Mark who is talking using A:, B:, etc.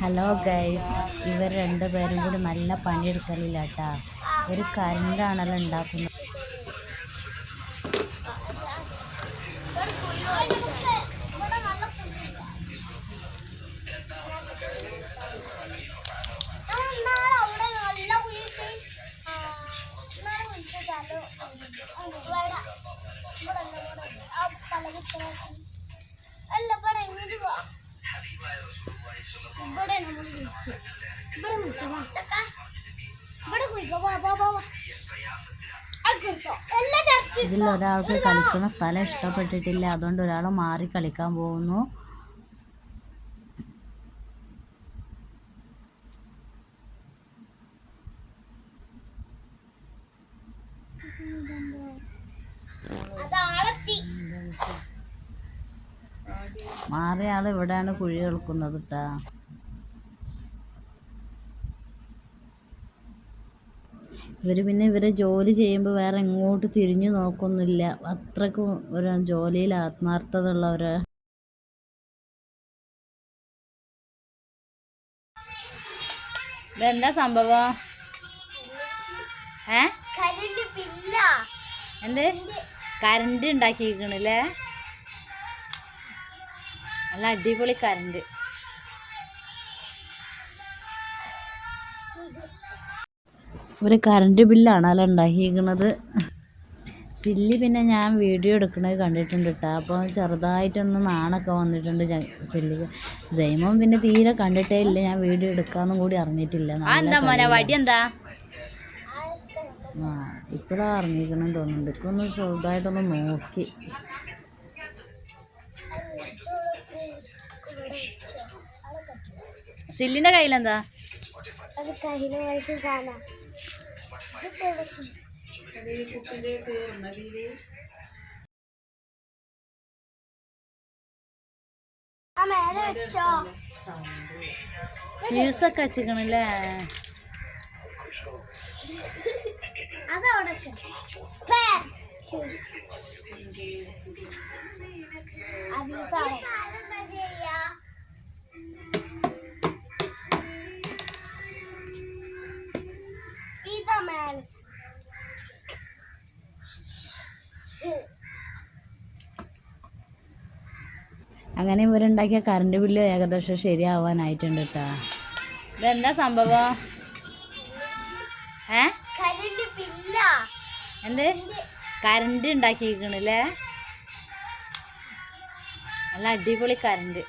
A: Hello guys ഇവർ രണ്ടുപേരും കൂടി നല്ല പണിയെടുക്കലില്ല കേട്ടാ ഒരു കരണ്ടാണല്ലോ ഉണ്ടാക്കുന്നത്.
B: ഇവിടെ നമ്മൾ കുഴിക്കും. ഇവിടെ കുഴിക്കാം, വാ. ഇതൊക്കെ. ഇവിടെ കുഴിക്കാം, വാ, വാ, വാ,
A: ഇതിൽ ഒരാൾക്ക് കളിക്കുന്ന സ്ഥലം ഇഷ്ടപ്പെട്ടിട്ടില്ല. അതുകൊണ്ട് ഒരാൾ മാറി കളിക്കാൻ പോകുന്നു. മാറിയ ആൾ ഇവിടെയാണ് കുഴി കളിക്കുന്നത് കേട്ടാ ഇവർ പിന്നെ ഇവരെ ജോലി ചെയ്യുമ്പോൾ വേറെ എങ്ങോട്ട് തിരിഞ്ഞു നോക്കൊന്നുമില്ല അത്രക്കും ഒരു ജോലിയിൽ ആത്മാർത്ഥത ഉള്ളവർ ഇതെന്താ സംഭവം? ഏ? എന്ത്? കരണ്ട് ഉണ്ടാക്കിയിരിക്കണല്ലേ? നല്ല അടിപൊളി കരണ്ട്. ഒരു കറണ്ട് ബില്ലാണ് അല്ല ഉണ്ടാക്കിയിരിക്കുന്നത് സില്ലി പിന്നെ ഞാൻ വീഡിയോ എടുക്കുന്നത് കണ്ടിട്ടുണ്ട് കേട്ടോ അപ്പോൾ ചെറുതായിട്ടൊന്ന് നാണൊക്കെ വന്നിട്ടുണ്ട് സില്ലി സില്ലിക്ക് ജൈമോൻ പിന്നെ തീരെ കണ്ടിട്ടേ ഇല്ല. ഞാൻ വീഡിയോ എടുക്കാന്നും കൂടി അറിഞ്ഞിട്ടില്ല. എന്താ മോനെ? വടി എന്താ? ആ ഇപ്പോഴാണ് അറിഞ്ഞിരിക്കണം തോന്നുന്നുണ്ട്. ഇപ്പൊ ഒന്ന് ചെറുതായിട്ടൊന്ന് നോക്കി. സില്ലിന്റെ കയ്യിലെന്താ?
B: അത് കയ്യിലേക്ക് കാണാം. മേലെ വെച്ചോ
A: ഫ്യൂസൊക്കെ വെച്ചിക്കണല്ലേ
B: അതവിടെ പേ.
A: അങ്ങനെ ഇവരുണ്ടാക്കിയ കറണ്ട് ബില്ല് ഏകദേശം ശരിയാവാനായിട്ടുണ്ട് കേട്ടോ ഇതെന്താ സംഭവം? ഏ? എന്ത്? കറണ്ട് ഉണ്ടാക്കിയിരിക്കണല്ലേ നല്ല അടിപൊളി കറണ്ട്